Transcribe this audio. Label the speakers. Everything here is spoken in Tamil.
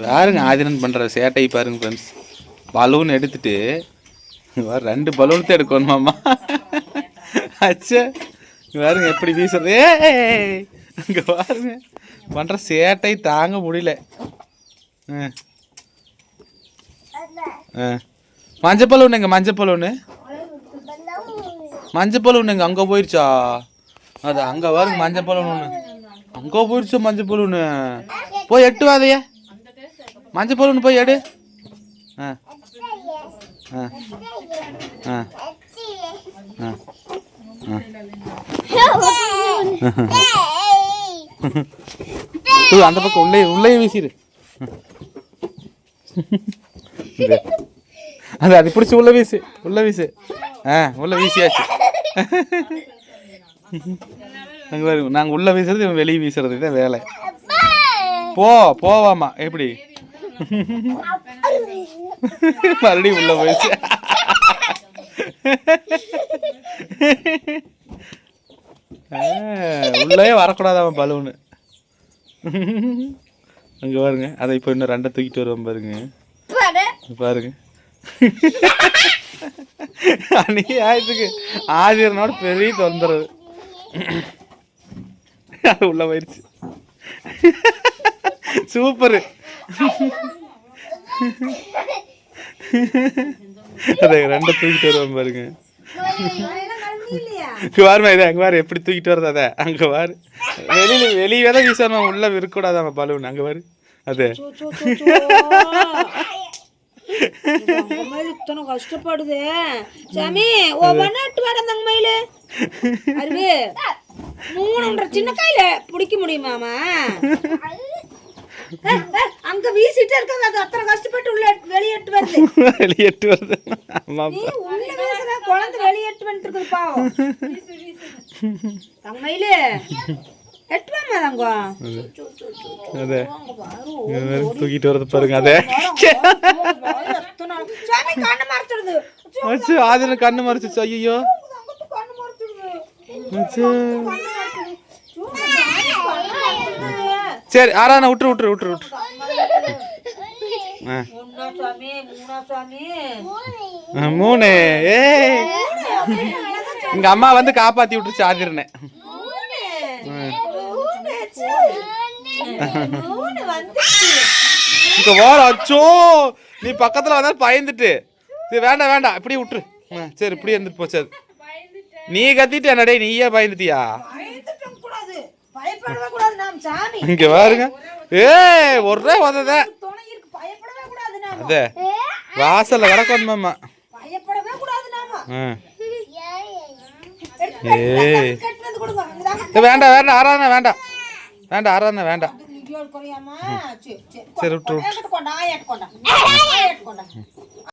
Speaker 1: பாருங்க ஆதினன் பண்ணுற சேட்டை பாருங்க ஃப்ரெண்ட்ஸ் பலூன் எடுத்துட்டு ரெண்டு பலூன் தான் எடுக்கணுமாம்மா அச்சா. பாருங்க எப்படி வீசுறது. அங்கே பாருங்க. பண்ணுற சேட்டை தாங்க முடியல. ஆ. ஆ. மஞ்சள் பலூனுங்க மஞ்சள் பலூனு? மஞ்சள் பலூனுங்க அங்கே போயிருச்சா? அது அங்கே பாருங்க மஞ்சள் பலூன் ஒன்று அங்கே போயிருச்சா மஞ்சள் பலூனு? போய் எட்டு வாதையா மஞ்சள் பலூன் போய் எடு. ஆ. ஆ. ஆ. ஆ. அந்த பக்கம் உள்ளே உள்ளே வீசிடு. அது அது பிடிச்சி உள்ள வீசு உள்ள வீசு. ஆ உள்ள வீசியாச்சு. நாங்க பாருங்க, நாங்க உள்ள வீசுறது வெளியே வீசுறது தான் வேலை. போ போவாமா எப்படி? மறுபடியும் உள்ள போயிடுச்சு. ஆ, உள்ளே வரக்கூடாதாம் பலூனு. அங்க பாருங்க அதை இப்போ இன்னும் ரெண்டை தூக்கிட்டு வருவோம் பாருங்க. பாருங்க. அநியாயத்துக்கு ஆதிரனோட பெரிய தொந்தரவு. அது உள்ள போயிடுச்சு. சூப்பரு. அதை ரெண்டை தூக்கிட்டு வருவோம் பாருங்க. பாருமா இது அங்க பாரு எப்படி தூக்கிட்டு வருது அதை? அங்க பாரு வெளியில வெளியே தான் வீசணும் உள்ள இருக்கக்கூடாதாம பலூன் அங்க பாரு அது.
Speaker 2: இத்தனை கஷ்டப்படுது. சாமி ஒவ்வொன்னு எட்டு வேடம் தங்க மயிலு. அருவி. மூணுன்ற சின்ன கையில பிடிக்க முடியுமாமா அங்க வீசிட்டே இருக்காங்க. அது அத்தனை கஷ்டப்பட்டு உள்ள எட்டு- வெளியே எட்டு வருது.
Speaker 1: வெளியேட்டு வருது. ஆமா
Speaker 2: நீ உள்ள வீசுற குழந்தை வெளியே எட்டு வந்துட்டு இருக்குது பாவம். தங்க மயிலு எட்டு வாமா தங்கம்.
Speaker 1: அதே இங்க பாரு, தூக்கிட்டு வரது பாருங்க அதே
Speaker 2: கண்ணு
Speaker 1: அச்சு ஆதிரன் கண்ணு மறைச்சிச்சு ஐயோ
Speaker 2: கண்ணு
Speaker 1: அச்சு சரி ஆறான விட்டுரு விட்டுரு விட்டுரு விட்டுரு.
Speaker 2: மூணு.
Speaker 1: ஏ எங்க அம்மா வந்து காப்பாத்தி விட்டுருச்சு ஆதிரனை.
Speaker 2: மூணு வந்துச்சு
Speaker 1: இங்க அச்சோ. நீ பக்கத்துல வந்தா பயந்துட்டு. சரி வேண்டாம் வேண்டாம். இப்படி விட்டுரு. ஆ, சரி இப்படி இருந்துட்டு போச்சு அது நீ கத்திட்டு என்னடே நீயே பயந்துட்டியா? இங்க பாருங்க. ஏ ஒரே உதத அதே. வாசல்ல
Speaker 2: அங்கதாங்க
Speaker 1: ஏய், வேண்டாம் வேண்டாம் ஆறாண்ணா வேண்டாம். வேண்டாம் ஆறாண்ணா வேண்டாம்.
Speaker 2: சரி சரி